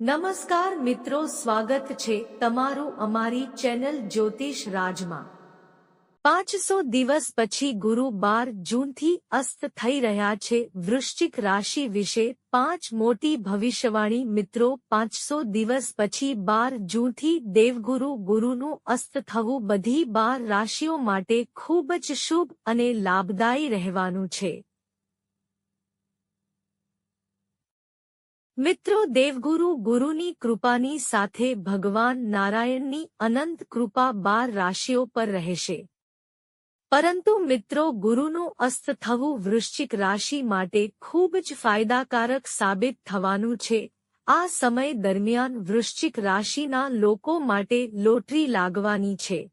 નમસ્કાર મિત્રો, સ્વાગત છે તમારું અમારી ચેનલ જ્યોતિષ રાજમાં. પાંચસો દિવસ પછી ગુરુ બાર જૂનથી અસ્ત થઈ રહ્યા છે. વૃશ્ચિક રાશિ વિશે પાંચ મોટી ભવિષ્યવાણી મિત્રો, પાંચસો દિવસ પછી બાર જૂનથી દેવગુરુ ગુરુનું અસ્ત થવું બધી બાર રાશિઓ માટે ખૂબ જ શુભ અને લાભદાયી રહેવાનું છે. મિત્રો, દેવગુરુ ગુરુની કૃપાની સાથે ભગવાન નારાયણની અનંત કૃપા બાર રાશિઓ પર રહેશે. પરંતુ મિત્રો, ગુરુનું અસ્ત થવું વૃશ્ચિક રાશિ માટે ખૂબ જ ફાયદાકારક સાબિત થવાનું છે. આ સમય દરમિયાન વૃશ્ચિક રાશિના લોકો માટે લોટરી લાગવાની છે.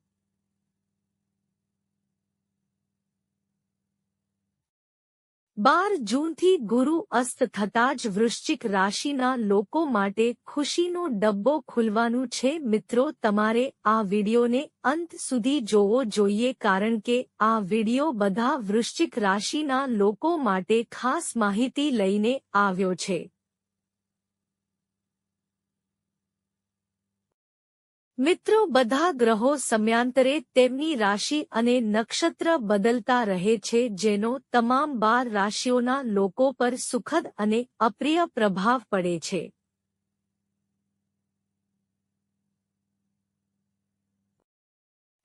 બાર જૂનથી ગુરુ અસ્ત થતા જ વૃશ્ચિક રાશિના લોકો માટે ખુશીનો ડબ્બો ખુલવાનું છે. મિત્રો, તમારે આ વિડિયોને અંત સુધી જોવો જોઈએ કારણ કે આ વિડિયો બધા વૃશ્ચિક રાશિના લોકો માટે ખાસ માહિતી લઈને આવ્યો છે. મિત્રો, બધા ગ્રહો સમયાંતરે તેમની રાશિ અને નક્ષત્ર બદલતા રહે છે, જેનો તમામ બાર રાશિઓના લોકો પર સુખદ અને અપ્રિય પ્રભાવ પડે છે.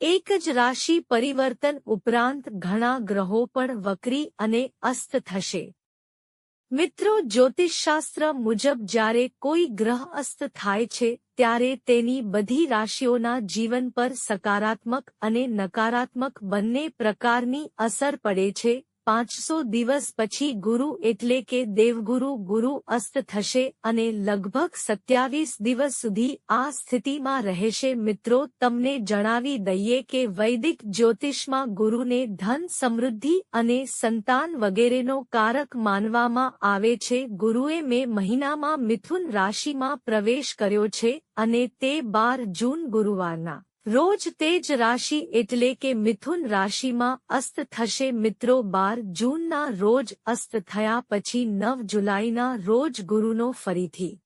એક જ રાશિ પરિવર્તન ઉપરાંત ઘણા ગ્રહો પણ વક્રી અને અસ્ત થશે. મિત્રો, જ્યોતિષશાસ્ત્ર મુજબ જ્યારે કોઈ ગ્રહ અસ્ત થાય છે, ત્યારે તેની બધી રાશિઓના જીવન પર સકારાત્મક અને નકારાત્મક બંને પ્રકારની અસર પડે છે. પાંચસો દિવસ પછી ગુરુ એટલે કે દેવગુરુ ગુરુ અસ્ત થશે અને લગભગ સત્યાવીસ દિવસ સુધી આ સ્થિતિમાં રહેશે. મિત્રો, તમને જણાવી દઈએ કે વૈદિક જ્યોતિષમાં ગુરુને ધન, સમૃદ્ધિ અને સંતાન વગેરેનો કારક માનવામાં આવે છે. ગુરુએ મે મહિનામાં મિથુન રાશિમાં પ્રવેશ કર્યો છે અને તે બાર જૂન ગુરુવારના રોજ તેજ રાશિ એટલે કે મિથુન રાશિમાં અસ્ત થશે મિત્રો બાર જૂનના રોજ અસ્ત થયા પછી નવ જુલાઈના રોજ ગુરુનો ફરીથી.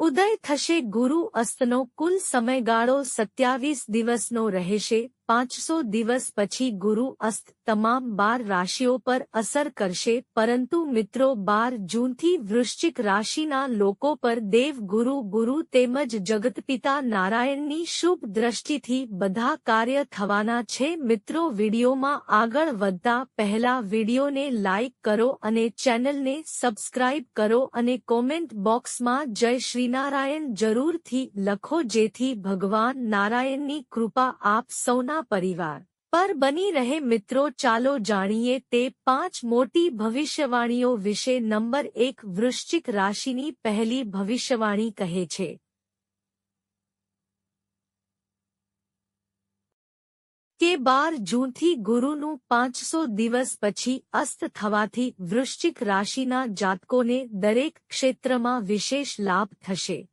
ઉદય થશે ગુરુ અસ્તનો કુલ સમયગાળો સત્યાવીસ દિવસનો રહેશે. પાંચસો દિવસ પછી ગુરુ અસ્ત તમામ બાર રાશિઓ પર અસર કરશે, પરંતુ મિત્રો બાર જૂનથી વૃશ્ચિક રાશિના લોકો પર દેવ ગુરુ ગુરુ તેમજ જગતપિતા નારાયણની શુભ દ્રષ્ટિથી બધા કાર્ય થવાના છે. મિત્રો, વિડીયોમાં આગળ વધતા પહેલા વિડીયોને લાઇક કરો અને ચેનલને સબસ્ક્રાઇબ કરો અને કોમેન્ટ બોક્સમાં જય શ્રીનારાયણ જરૂરથી લખો, જેથી ભગવાન નારાયણની કૃપા આપ સૌના આપના પરિવાર. પર બની રહે મિત્રો, ચાલો જાણીએ તે પાંચ મોટી ભવિષ્યવાણીઓ વિશે નંબર એક વૃશ્ચિક રાશિની પહેલી ભવિષ્યવાણી કહે છે. કે બાર જૂનથી ગુરુનું પાંચસો દિવસ પછી અસ્ત થવાથી વૃશ્ચિક રાશિના જાતકોને દરેક ક્ષેત્રમાં વિશેષ લાભ થશે.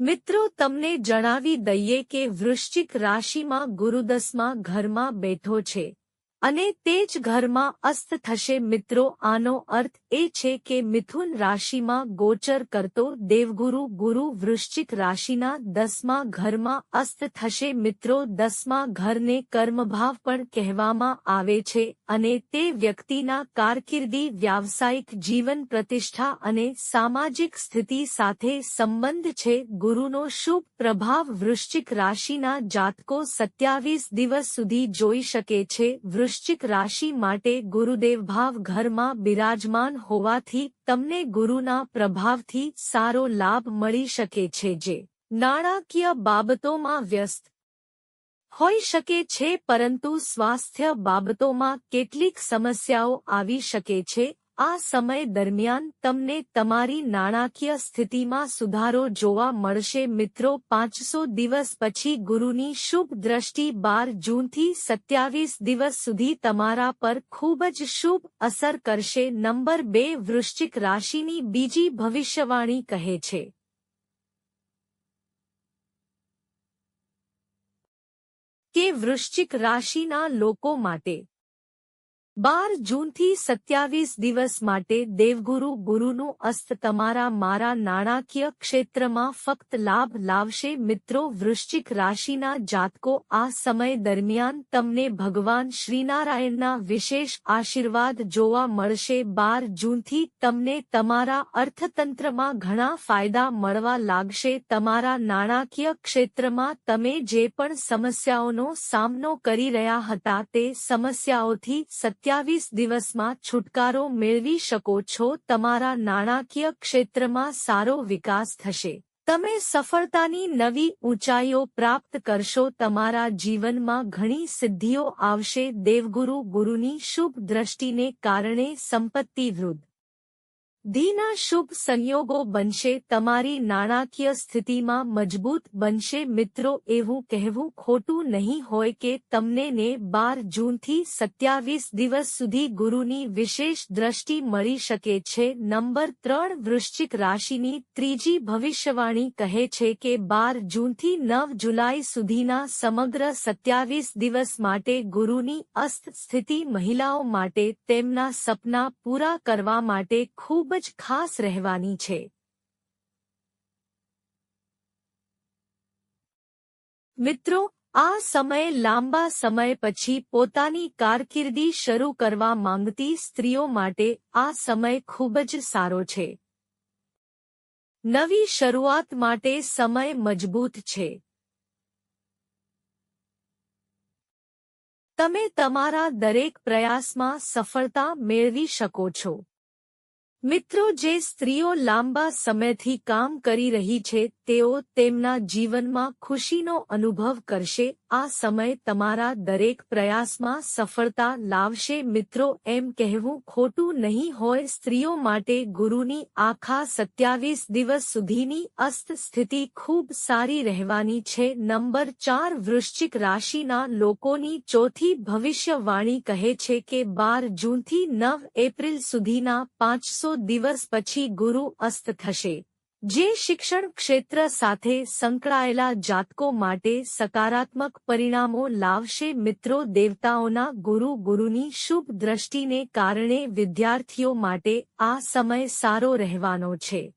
મિત્રો તમને જણાવી દઈએ કે વૃશ્ચિક રાશિમાં ગુરુદસમાં ઘરમાં બેઠો છે. અને તે જ ઘરમાં અસ્ત થશે. મિત્રો, આનો અર્થ એ છે કે મિથુન રાશિમાં ગોચર કરતો દેવગુરુ, ગુરુ વૃશ્ચિક રાશિના દસમા ઘરમાં અસ્ત થશે. મિત્રો, દસમા ઘરને કર્મભાવ પણ કહેવામાં આવે છે અને તે વ્યક્તિના કારકિર્દી, વ્યાવસાયિક જીવન પ્રતિષ્ઠા અને સામાજિક સ્થિતિ સાથે સંબંધ છે. ગુરુનો શુભ પ્રભાવ વૃશ્ચિક રાશિના જાતકો સત્યાવીસ દિવસ સુધી જોઈ શકે છે. વૃશ્ચિક રાશિ માટે ગુરુદેવ ભાવ ઘરમાં બિરાજમાન હોવાથી તમને ગુરુના પ્રભાવથી સારો લાભ મળી શકે છે જે નાણાકીય બાબતોમાં વ્યસ્ત હોઈ શકે છે, પરંતુ સ્વાસ્થ્ય બાબતોમાં કેટલીક સમસ્યાઓ આવી શકે છે. આ સમય દરમિયાન તમને તમારી નાણાકીય સ્થિતિમાં સુધારો જોવા મળશે. મિત્રો, પાંચસો દિવસ પછી ગુરુની શુભ દ્રષ્ટિ બાર જૂનથી સત્યાવીસ દિવસ સુધી તમારા પર ખૂબ જ શુભ અસર કરશે. નંબર બે, વૃશ્ચિક રાશિની બીજી ભવિષ્યવાણી કહે છે. કે વૃશ્ચિક રાશિના લોકો માટે બાર જૂનથી સત્યાવીસ દિવસ માટે દેવગુરુ ગુરુનું અસ્ત તમારા મારા નાણાકીય ક્ષેત્રમાં ફક્ત લાભ લાવશે. મિત્રો, વૃશ્ચિક રાશિના જાતકો, આ સમય દરમિયાન તમને ભગવાન શ્રીનારાયણના વિશેષ આશીર્વાદ જોવા મળશે. બાર જૂનથી તમને તમારા અર્થતંત્રમાં ઘણા ફાયદા મળવા લાગશે. તમારા નાણાકીય ક્ષેત્રમાં તમે જે પણ સમસ્યાઓનો સામનો કરી રહ્યા હતા તે સમસ્યાઓથી સત્ય સત્યાવીસ દિવસમાં છુટકારો મેળવી શકો છો. તમારા નાણાકીય ક્ષેત્રમાં સારો વિકાસ થશે. તમે સફળતાની નવી ઊંચાઈઓ પ્રાપ્ત કરશો. તમારા જીવનમાં ઘણી સિદ્ધિઓ આવશે. દેવગુરુ ગુરુની શુભ દ્રષ્ટિને કારણે સંપત્તિ વૃદ્ધ. ધીના શુભ સંયોગો બનશે, તમારી નાણાકીય સ્થિતિમાં મજબૂત બનશે. મિત્રો, એવું કહેવું ખોટું નહીં હોય કે તમને ને બાર જૂનથી સત્યાવીસ દિવસ સુધી ગુરુની વિશેષ દ્રષ્ટિ મળી શકે છે. નંબર ત્રણ, વૃશ્ચિક રાશિની ત્રીજી ભવિષ્યવાણી કહે છે કે બાર જૂનથી નવ જુલાઈ સુધીના સમગ્ર સત્યાવીસ દિવસ માટે ગુરુની અસ્ત સ્થિતિ મહિલાઓ માટે તેમના સપના પૂરા કરવા માટે ખૂબ જ ખાસ રહેવાની છે. મિત્રો, આ સમયે લાંબા સમય પછી પોતાની કારકિર્દી શરૂ કરવા માંગતી સ્ત્રીઓ માટે આ સમય ખૂબ જ સારો છે. નવી શરૂઆત માટે સમય મજબૂત છે. તમે તમારા દરેક પ્રયાસમાં સફળતા મેળવી શકો છો. મિત્રો, જે સ્ત્રીઓ લાંબા સમયથી કામ કરી રહી છે, તેઓ તેમના જીવનમાં ખુશીનો અનુભવ કરશે. આ સમય તમારા દરેક પ્રયાસમાં સફળતા લાવશે. મિત્રો, એમ કહેવું ખોટું નહીં હોય, સ્ત્રીઓ માટે ગુરુની આખા સત્યાવીસ દિવસ સુધીની અસ્ત સ્થિતિ ખૂબ સારી રહેવાની છે. નંબર ચાર, વૃશ્ચિક રાશિના લોકોની ચોથી ભવિષ્યવાણી કહે છે કે બાર જૂનથી નવ એપ્રિલ સુધીના પાંચસો પાંચસો દિવસ પછી ગુરુ અસ્ત થશે. જે શિક્ષણ ક્ષેત્ર સાથે સંકળાયેલા જાતકો માટે સકારાત્મક પરિણામો લાવશે. મિત્રો, દેવતાઓના ગુરુ ગુરુની શુભ દ્રષ્ટિને કારણે વિદ્યાર્થીઓ માટે આ સમય સારો રહેવાનો છે.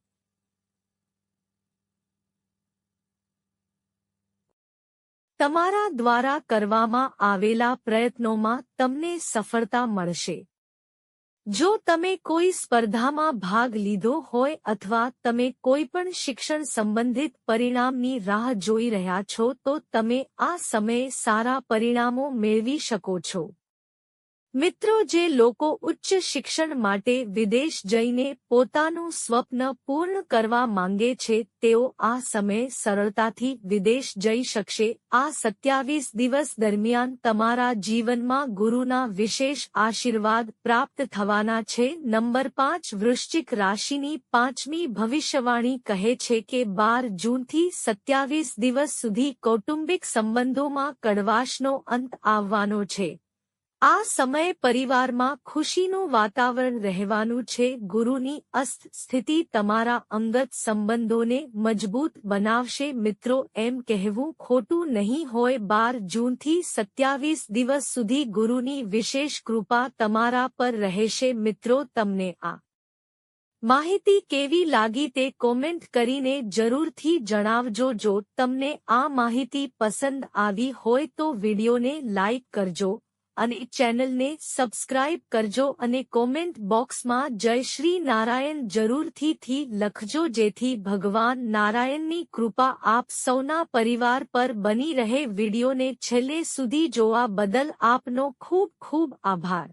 તમારા દ્વારા કરવામાં આવેલા પ્રયત્નોમાં તમને સફળતા મળશે. જો તમે કોઈ સ્પર્ધામાં ભાગ લીધો હોય અથવા તમે કોઈ પણ શિક્ષણ સંબંધિત પરિણામની રાહ જોઈ રહ્યા છો તો તમે આ સમયે સારા પરિણામો મેળવી શકો છો. મિત્રો જે લોકો ઉચ્ચ શિક્ષણ માટે વિદેશ જઈને પોતાનું સ્વપ્ન પૂર્ણ કરવા માંગે છે, તેઓ આ સમય સરળતાથી વિદેશ જઈ શકશે. આ સત્યાવીસ દિવસ દરમિયાન તમારા જીવનમાં ગુરુના વિશેષ આશીર્વાદ પ્રાપ્ત થવાના છે. નંબર પાંચ, વૃશ્ચિક રાશિની પાંચમી ભવિષ્યવાણી કહે છે કે બાર જૂનથી સત્યાવીસ દિવસ સુધી કૌટુંબિક સંબંધોમાં કડવાશનો અંત આવવાનો છે. આ સમયે પરિવારમાં ખુશીનું વાતાવરણ રહેવાનું છે. ગુરુની અસ્ત સ્થિતિ તમારા અંગત સંબંધોને મજબૂત બનાવશે. મિત્રો, એમ કહેવું ખોટું નહીં હોય. બાર જૂનથી સત્યાવીસ દિવસ સુધી ગુરુની વિશેષ કૃપા તમારા પર રહેશે. મિત્રો, તમને આ માહિતી કેવી લાગી તે કોમેન્ટ કરીને જરૂરથી જણાવજો. જો તમને આ માહિતી પસંદ આવી હોય તો વિડીયોને લાઇક કરજો. અને ચેનલને સબસ્ક્રાઇબ કરજો અને કોમેન્ટ બોક્સમાં જય શ્રી નારાયણ જરૂરથી થી લખજો જેથી ભગવાન નારાયણની કૃપા આપ સૌના પરિવાર પર બની રહે. વિડીયોને છેલ્લે સુધી જોવા બદલ આપનો ખૂબ ખૂબ આભાર.